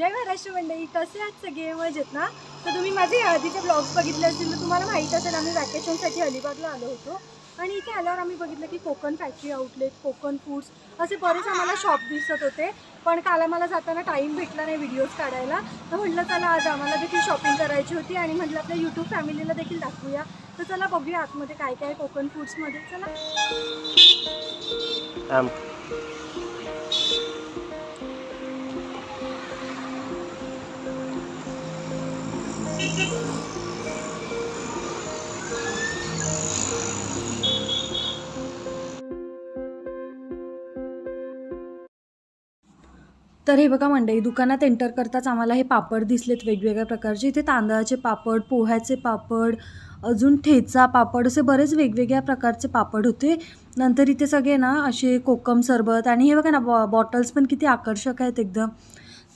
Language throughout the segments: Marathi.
जय महाराष्ट्र मंडळी कसे आहात सगळे? मजेत ना? तर तुम्ही माझे आधीचे ब्लॉग्स बघितले असतील तर तुम्हाला माहीत असेल आम्ही वॅकेशनसाठी अलिबागला आलो होतो. आणि इथे आल्यावर आम्ही बघितलं की Konkan factory outlet Konkan foods असे बरेच आम्हाला शॉप दिसत होते. पण काल आम्हाला जाताना टाईम भेटला नाही व्हिडिओज काढायला. तर म्हटलं चला आज आम्हाला देखील शॉपिंग करायची होती आणि म्हटलं आपल्या यूट्यूब फॅमिलीला देखील दाखवूया. तर चला बघूया आतमध्ये काय काय कोकण फूड्समध्ये चला. Um, तर हे बघा मंडई दुकानात एंटर करताच आम्हाला हे पापड दिसलेत वेगवेगळ्या प्रकारचे. इथे तांदळाचे पापड पोह्याचे पापड अजून ठेचा पापड असे बरेच वेगवेगळ्या प्रकारचे पापड होते. नंतर इथे सगळे ना असे कोकम सरबत आणि हे बघा ना बॉ बॉटल्स पण किती आकर्षक आहेत एकदम.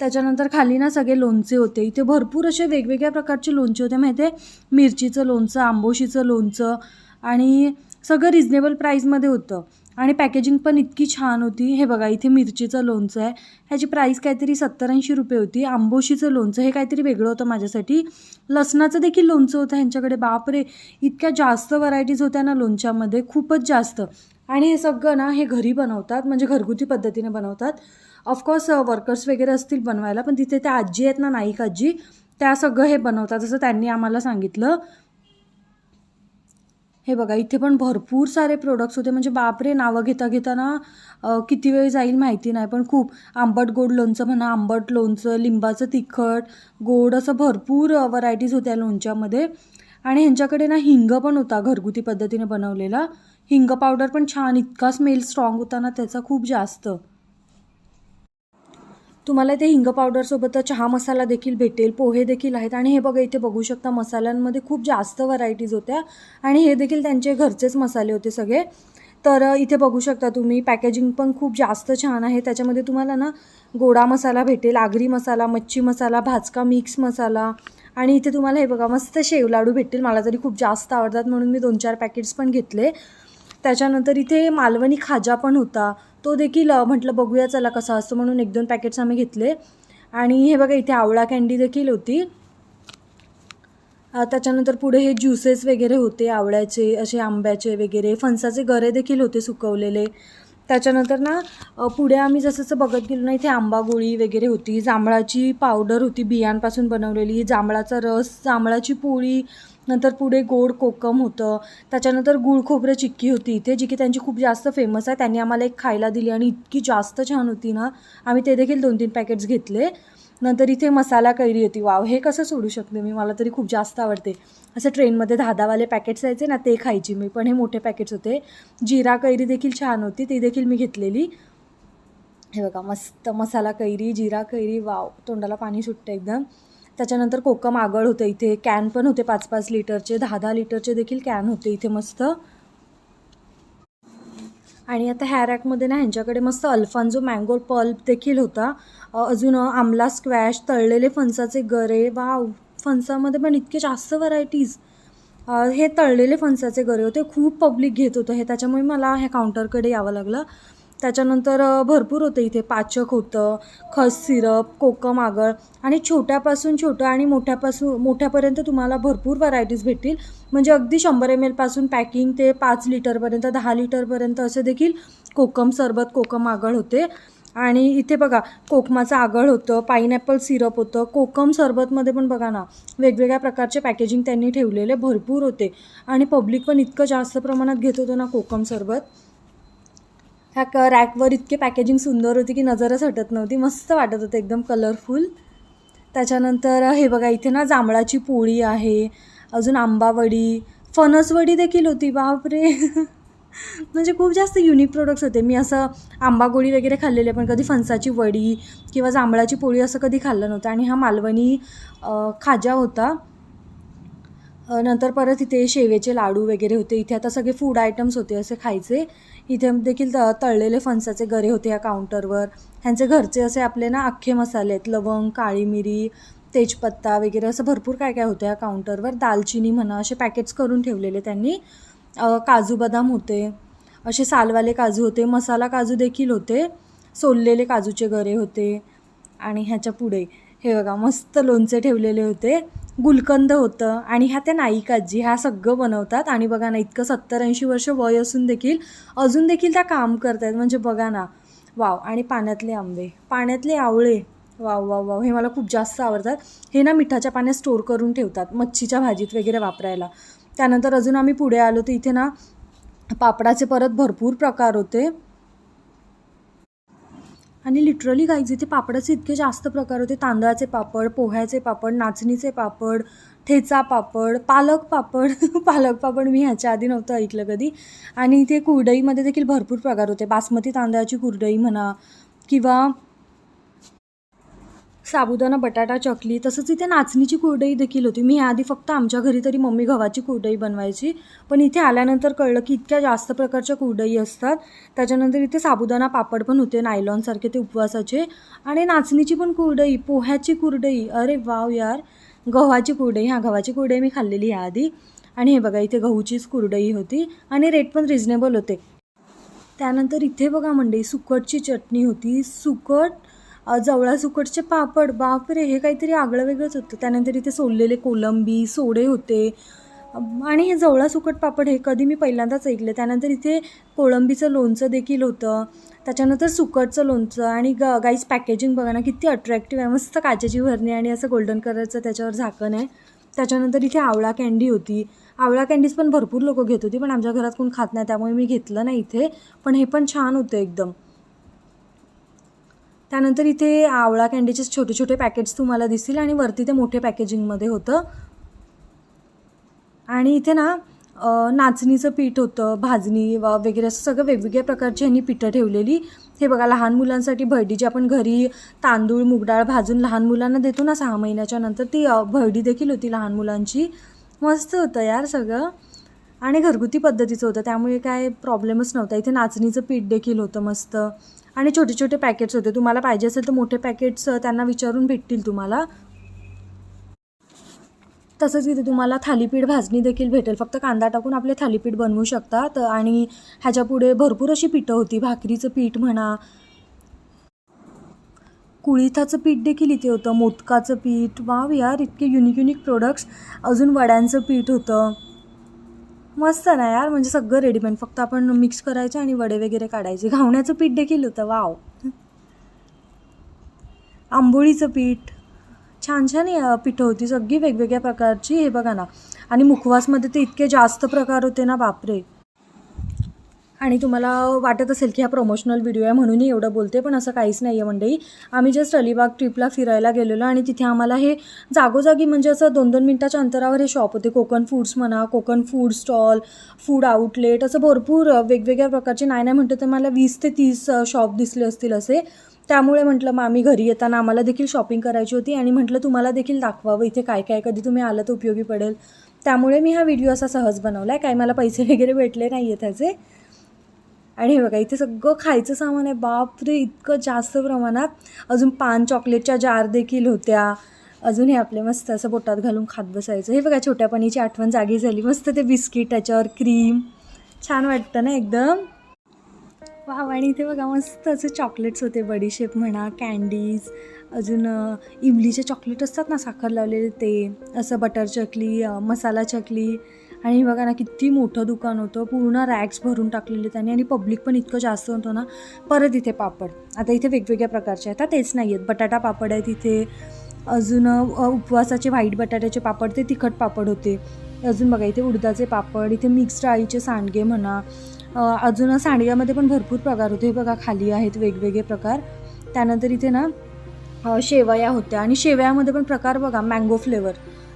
त्याच्यानंतर खाली ना सगळे लोणचे होते. इथे भरपूर असे वेगवेगळ्या प्रकारचे लोणचे होते माहिती आहे मिरचीचं लोणचं आंबोशीचं लोणचं आणि सगळं रिजनेबल प्राईजमध्ये होतं. आणि पॅकेजिंग पण इतकी छान होती. हे बघा इथे मिरचीचं लोणचं आहे. ह्याची प्राईस काहीतरी सत्तर ऐंशी रुपये होती. आंबोशीचं लोणचं हे काहीतरी वेगळं होतं माझ्यासाठी. लसणाचं देखील लोणचं होतं ह्यांच्याकडे. बापरे! इतक्या जास्त व्हरायटीज होत्या ना लोणच्यामध्ये. खूपच जास्त. आणि हे सगळं ना हे घरी बनवतात. म्हणजे घरगुती पद्धतीने बनवतात. ऑफकोर्स वर्कर्स वगैरे असतील बनवायला पण तिथे त्या आजी आहेत ना नाईक आजी. त्या सगळं हे बनवतात. असं त्यांनी आम्हाला सांगितलं. हे बघा इथे पण भरपूर सारे प्रोडक्ट्स होते. म्हणजे बापरे नावं घेता घेताना किती वेळ जाईल माहिती नाही पण खूप. आंबट गोड लोणचं म्हणा आंबट लोणचं लिंबाचं तिखट गोड असं भरपूर व्हरायटीज होत्या लोणच्यामध्ये. आणि ह्यांच्याकडे ना हिंग पण होता घरगुती पद्धतीने बनवलेला. हिंग पावडर पण छान इतका स्मेल स्ट्रॉंग होता ना त्याचा खूप जास्त. तुम्हाला ते हिंग पावडरसोबत चहा मसाला देखील भेटेल पोहे देखील आहेत आणि हे बघा इथे बघू शकता मसाल्यांमध्ये खूप जास्त व्हरायटीज होत्या आणि हे देखील त्यांचे घरचेच मसाले होते सगळे. तर इथे बघू शकता तुम्ही पॅकेजिंग पण खूप जास्त छान आहे. त्याच्यामध्ये तुम्हाला ना गोडा मसाला भेटेल आगरी मसाला मच्छी मसाला भाजका मिक्स मसाला आणि इथे तुम्हाला हे बघा मस्त शेवलाडू भेटतील. मला तरी खूप जास्त आवडतात म्हणून मी दोन चार पॅकेट्स पण घेतले. त्याच्यानंतर इथे मालवणी खाजा पण होता. तो देखील म्हटलं बघूया चला कसा असतो म्हणून एक दोन पॅकेट्स आम्ही घेतले. आणि हे बघा इथे आवळा कँडी देखील होती. त्याच्यानंतर पुढे हे ज्युसेस वगैरे होते आवळ्याचे असे आंब्याचे वगैरे फणसाचे गरे देखील होते सुकवलेले. त्याच्यानंतर ना पुढे आम्ही जसं जसं बघत गेलो ना इथे आंबा गोळी वगैरे होती जांभळाची पावडर होती बियांपासून बनवलेली जांभळाचा रस जांभळाची पोळी नंतर पुढे गोड कोकम होतं. त्याच्यानंतर गुळ खोबरं चिक्की होती. इथे जी की त्यांची खूप जास्त फेमस आहे त्यांनी आम्हाला एक खायला दिली आणि इतकी जास्त छान होती ना. आम्ही ते देखील दोन तीन पॅकेट्स घेतले. नंतर इथे मसाला कैरी होती. वाव हे कसं सोडू शकते मी? मला तरी खूप जास्त आवडते. असं ट्रेनमध्ये दहा दहावाले पॅकेट्स यायचे ना ते खायची मी. पण हे मोठे पॅकेट्स होते. जिरा कैरी देखील छान होती. ती देखील मी घेतलेली. हे बघा मस्त मसाला कैरी जिरा कैरी. वाव तोंडाला पाणी सुटतं एकदम. त्याच्यानंतर कोकम आगळ होतं इथे. कॅन पण होते पाच पाच लिटरचे दहा दहा लिटरचे देखील कॅन होते इथे मस्त. आणि आता ह्या रॅकमध्ये ना ह्यांच्याकडे मस्त अल्फांजो मँगो पल्प देखील होता. अजून आमला स्क्वॅश तळलेले फणसाचे गरे. वाव! फणसामध्ये पण इतके जास्त व्हरायटीज. हे तळलेले फणसाचे गरे होते. खूप पब्लिक घेत होतं हे. त्याच्यामुळे मला ह्या काउंटरकडे यावं लागलं. त्याच्यानंतर भरपूर होतं इथे. पाचक होतं खस सिरप कोकम आगळ आणि छोट्यापासून छोटं आणि मोठ्यापासून मोठ्यापर्यंत तुम्हाला भरपूर व्हरायटीज भेटतील. म्हणजे अगदी शंभर एम एलपासून पॅकिंग ते पाच लिटरपर्यंत दहा लिटरपर्यंत असे देखील कोकम सरबत कोकम आगळ होते. आणि इथे बघा कोकमाचं आगळ होतं पाईनॅपल सिरप होतं. कोकम सरबतमध्ये पण बघा ना वेगवेगळ्या प्रकारचे पॅकेजिंग त्यांनी ठेवलेले भरपूर होते. आणि पब्लिक पण इतकं जास्त प्रमाणात घेत होतं ना कोकम सरबत. ह्या क रॅकवर इतके पॅकेजिंग सुंदर होती की नजरच हटत नव्हती. मस्त वाटत होतं एकदम कलरफुल त्याच्यानंतर हे बघा इथे ना जांभळाची पोळी आहे अजून आंबावडी फणसवडी देखील होती बापरे. म्हणजे खूप जास्त युनिक प्रोडक्ट्स होते. मी असं आंबागोळी वगैरे खाल्लेले पण कधी फणसाची वडी किंवा जांभळाची पोळी असं कधी खाल्लं नव्हतं. आणि हा मालवणी खाजा होता. नंतर परत इथे शेवेचे लाडू वगैरे होते. इथे आता सगळे फूड आयटम्स होते असे खायचे. इथे देखील त तळलेले फणसाचे गरे होते या काउंटरवर ह्यांचे घरचे असे आपले ना अख्खे मसाले आहेत. लवंग काळी मिरी तेजपत्ता वगैरे असं भरपूर काय काय होतं या काउंटरवर दालचिनी म्हणा असे पॅकेट्स करून ठेवलेले त्यांनी. काजू बदाम होते. असे सालवाले काजू होते. मसाला काजू देखील होते. सोललेले काजूचे गरे होते. आणि ह्याच्या पुढे हे बघा मस्त लोणचे ठेवलेले होते. गुलकंद होतं आणि ह्या त्या नायिकाजी ह्या सगळं बनवतात. आणि बघा ना इतकं सत्तर ऐंशी वर्ष वय असून देखील अजून देखील त्या काम करतायत. म्हणजे बघा ना वाव. आणि पाण्यातले आंबे पाण्यातले आवळे. Wow wow wow. हे मला खूप जास्त आवडतात. हे ना मिठाच्या पाण्यात स्टोर करून ठेवतात मच्छीच्या भाजीत वगैरे वापरायला. त्यानंतर अजून आम्ही पुढे आलो तर इथे ना पापडाचे परत भरपूर प्रकार होते. आणि लिटरली गाईज इथे पापडाचे इतके जास्त प्रकार होते. तांदळाचे पापड पोह्याचे पापड नाचणीचे पापड ठेचा पापड पालक पापड. पालक पापड मी ह्याच्या आधी नव्हतं ऐकलं कधी. आणि इथे कुरडईमध्ये देखील भरपूर प्रकार होते. बासमती तांदळाची कुरडई म्हणा किंवा साबुदाणा बटाटा चकली तसंच इथे नाचणीची कुरडई देखील होती. मी आधी फक्त आमच्या घरी तरी मम्मी गव्हाची कुरडई बनवायची. पण इथे आल्यानंतर कळलं की इतक्या जास्त प्रकारच्या कुरडई असतात. त्याच्यानंतर इथे साबुदाणा पापड पण होते नायलॉनसारखे ते उपवासाचे. आणि नाचणीची पण कुरडई पोह्याची कुरडई. अरे वाव यार! गव्हाची कुरडई हां गव्हाची कुरडई मी खाल्लेली आधी आणि हे बघा इथे गहूचीच कुरडई होती. आणि रेट पण रिजनेबल होते. त्यानंतर इथे बघा मंडई सुकटची चटणी होती. सुकट जवळा सुकटचे पापड बापरे हे काहीतरी आगळं वेगळंच होतं. त्यानंतर इथे सोललेले कोलंबी सोडे होते. आणि हे जवळा सुकट पापड हे कधी मी पहिल्यांदाच ऐकलं त्यानंतर इथे कोळंबीचं लोणचं देखील होतं. त्याच्यानंतर सुकटचं लोणचं आणि ग गाईस पॅकेजिंग बघा ना किती अट्रॅक्टिव्ह आहे. मस्त काचेची भरणी आणि असं गोल्डन कलरचं त्याच्यावर झाकण आहे. त्याच्यानंतर इथे आवळा कँडी होती. आवळा कँडीज पण भरपूर लोक घेत होती पण आमच्या घरात कोण खात नाही त्यामुळे मी घेतलं नाही इथे. पण हे पण छान होतं एकदम. त्यानंतर इथे आवळा कँडीचे छोटे छोटे पॅकेट्स तुम्हाला दिसतील आणि वरती ते मोठे पॅकेजिंगमध्ये होतं. आणि इथे ना नाचणीचं पीठ होतं भाजणी वा वगैरे असं सगळं वेगवेगळ्या प्रकारची ह्यांनी पिठं ठेवलेली. हे बघा लहान मुलांसाठी भरडी जी आपण घरी तांदूळ मुगडाळ भाजून लहान मुलांना देतो ना सहा महिन्याच्या नंतर ती भरडी देखील होती लहान मुलांची. मस्त होतं यार सगळं. आणि घरगुती पद्धतीचं होतं त्यामुळे काय प्रॉब्लेमच नव्हता. इथे नाचणीचं पीठ देखील होतं मस्त. आणि छोटे छोटे पॅकेट्स होते. तुम्हाला पाहिजे असेल तर मोठे पॅकेट्स त्यांना विचारून भेटतील तुम्हाला. तसंच इथे तुम्हाला थालीपीठ भाजणी देखील भेटेल. फक्त कांदा टाकून आपले थालीपीठ बनवू शकतात. आणि ह्याच्यापुढे भरपूर अशी पिठं होती. भाकरीचं पीठ म्हणा. कुळिथाचं पीठ देखील इथे होतं. मोदकाचं पीठ. वाव यार इतके युनिक युनिक प्रोडक्ट्स अजून वड्यांचं पीठ होतं. मस्त ना यार म्हणजे सगळं रेडीमेड फक्त आपण मिक्स करायचं आणि वडे वगैरे काढायचे. घावण्याचं पीठ देखील होतं वाव आंबोळीचं पीठ. छान छान पिठं होती. सगळी वेगवेगळ्या प्रकारची हे बघा ना. आणि मुखवासमध्ये ते इतके जास्त प्रकार होते ना बापरे. आणि तुम्हाला वाटत असेल की हा प्रमोशनल व्हिडिओ आहे म्हणूनही एवढं बोलते पण असं काहीच नाही आहे मंडळी. आम्ही जस्ट अलिबाग ट्रिपला फिरायला गेलेलो आणि तिथे आम्हाला हे जागोजागी म्हणजे असं दोन दोन मिनटाच्या अंतरावर हे शॉप होते. कोकण फूड्स म्हणा Konkan food stall food outlet असं भरपूर वेगवेगळ्या प्रकारचे नाही नाही म्हणतो तर मला वीस ते तीस शॉप दिसले असतील असे. त्यामुळे म्हटलं मग आम्ही घरी येताना आम्हाला देखील शॉपिंग करायची होती आणि म्हटलं तुम्हाला देखील दाखवावं इथे काय काय कधी तुम्ही आलं तर उपयोगी पडेल. त्यामुळे मी हा व्हिडिओ असा सहज बनवला आहे काय मला पैसे वगैरे भेटले नाही आहेत त्याचे आणि हे बघा इथे सगळं खायचं सामान आहे. बापरे इतकं जास्त प्रमाणात. अजून पान चॉकलेटच्या जार देखील होत्या. अजून हे आपले मस्त असं बोटात घालून खात बसायचं. हे बघा छोट्यापणीची आठवण जागी झाली. मस्त ते बिस्किट त्याच्यावर क्रीम. छान वाटतं ना एकदम? वाव आणि इथे बघा मस्त असे चॉकलेट्स होते. बडीशेप म्हणा कॅन्डीज अजून इमलीचे चॉकलेट असतात ना साखर लावलेले ते. असं बटर चकली मसाला चकली. आणि बघा ना किती मोठं दुकान होतं. पूर्ण रॅक्स भरून टाकलेले त्याने आणि पब्लिक पण इतकं जास्त होतं ना. परत इथे पापड. आता इथे वेगवेगळ्या प्रकारचे आहेत. आता तेच नाही आहेत बटाटा पापड आहेत इथे. अजून उपवासाचे व्हाईट बटाट्याचे पापड ते तिखट पापड होते. अजून बघा इथे उडदाचे पापड इथे मिक्स डाळीचे सांडगे म्हणा. अजून सांडग्यामध्ये पण भरपूर प्रकार होते. हे बघा खाली आहेत वेगवेगळे प्रकार. त्यानंतर इथे ना शेवया होत्या. आणि शेवयामध्ये पण प्रकार बघा मँगो फ्लेवर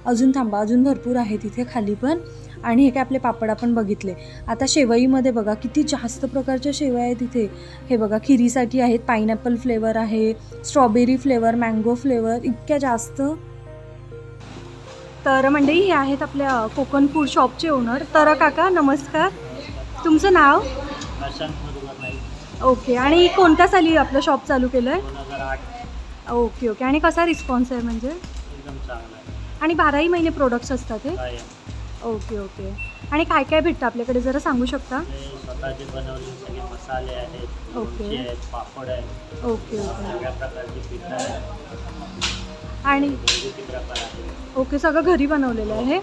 अजून थांबा अजून भरपूर आहेत इथे खाली पण. आणि हे काय आपले पापड आपण बघितले. आता शेवईमध्ये बघा किती जास्त प्रकारच्या शेवया आहेत इथे. हे बघा खिरीसाठी आहेत पायनॅपल फ्लेवर आहे स्ट्रॉबेरी फ्लेवर मँगो फ्लेवर इतक्या जास्त. तर मंडळी हे आहेत आपल्या कोकण फूड शॉपचे ओनर तर काका नमस्कार. तुमचं नाव? ओके आणि कोणत्या साली आपलं शॉप चालू केलं आहे ओके ओके आणि कसा रिस्पॉन्स आहे म्हणजे? आणि बाराही महिने प्रोडक्ट्स असतात हे? Okay okay. आणि काय काय भेटतं आपल्याकडे? जरा सांगू शकता? आपले स्वतःचे बनवलेले सगळे मसाले आहेत ओके. लोणचे आहेत पापड आहेत. Okay okay. सगळ्या प्रकारची पिठं आहेत. आणि घरगुती प्रकार आहे ओके सगळं घरी बनवलेलं आहे. हे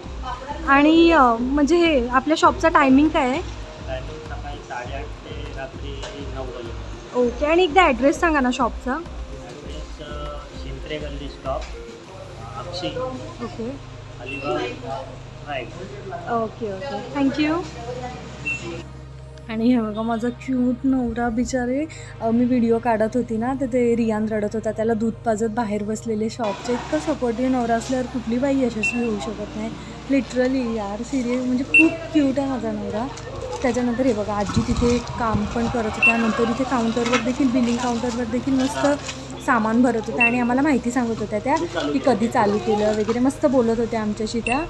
आणि अं, म्हणजे हे आपल्या शॉपचा टायमिंग काय आहे? टायमिंग सकाळी साडेआठ ते रात्री नऊ वाजेपर्यंत ओके आणि एकदा ॲड्रेस सांगा ना शॉपचा. ॲड्रेस शिंत्रे गल्ली stop Akshi. Okay. Alibag. Okay okay thank you आणि हे बघा माझा क्यूट नवरा बिचारे मी व्हिडिओ काढत होती ना तर ते रियान रडत होता. त्याला दूध पाजत बाहेर बसलेले शॉपचे इतकं सपोर्टिव्ह नवरा असल्यावर कुठली बाई यशस्वी होऊ शकत नाही. लिटरली यार सिरियल म्हणजे खूप क्यूट आहे माझा नवरा. त्याच्यानंतर हे बघा आजी तिथे काम पण करत होत्या. नंतर इथे काउंटरवर देखील बिलिंग काउंटरवर देखील मस्त सामान भरत होत्या. आणि आम्हाला माहिती सांगत होत्या त्या की कधी चालू केलं वगैरे. मस्त बोलत होत्या आमच्याशी त्या.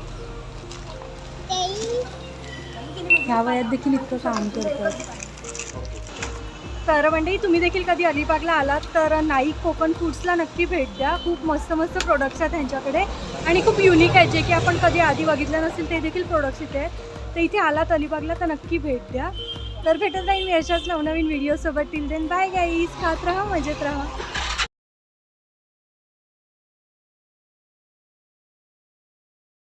ह्या वयात देखील इतकं काम करतात तर म्हणजे तुम्ही देखील कधी अलिबागला आलात तर नाईक कोकण फूड्सला नक्की भेट द्या. खूप मस्त मस्त प्रोडक्ट्स आहेत त्यांच्याकडे आणि खूप युनिक आहेत जे की आपण कधी आधी बघितलं नसेल ते देखील प्रोडक्ट्स इथे आहेत. तर इथे आलात अलिबागला तर नक्की भेट द्या. तर भेटत राहील मी अशाच नवनवीन व्हिडिओसोबत टिल देन बाय गाईज खात राहा मजेत राहा.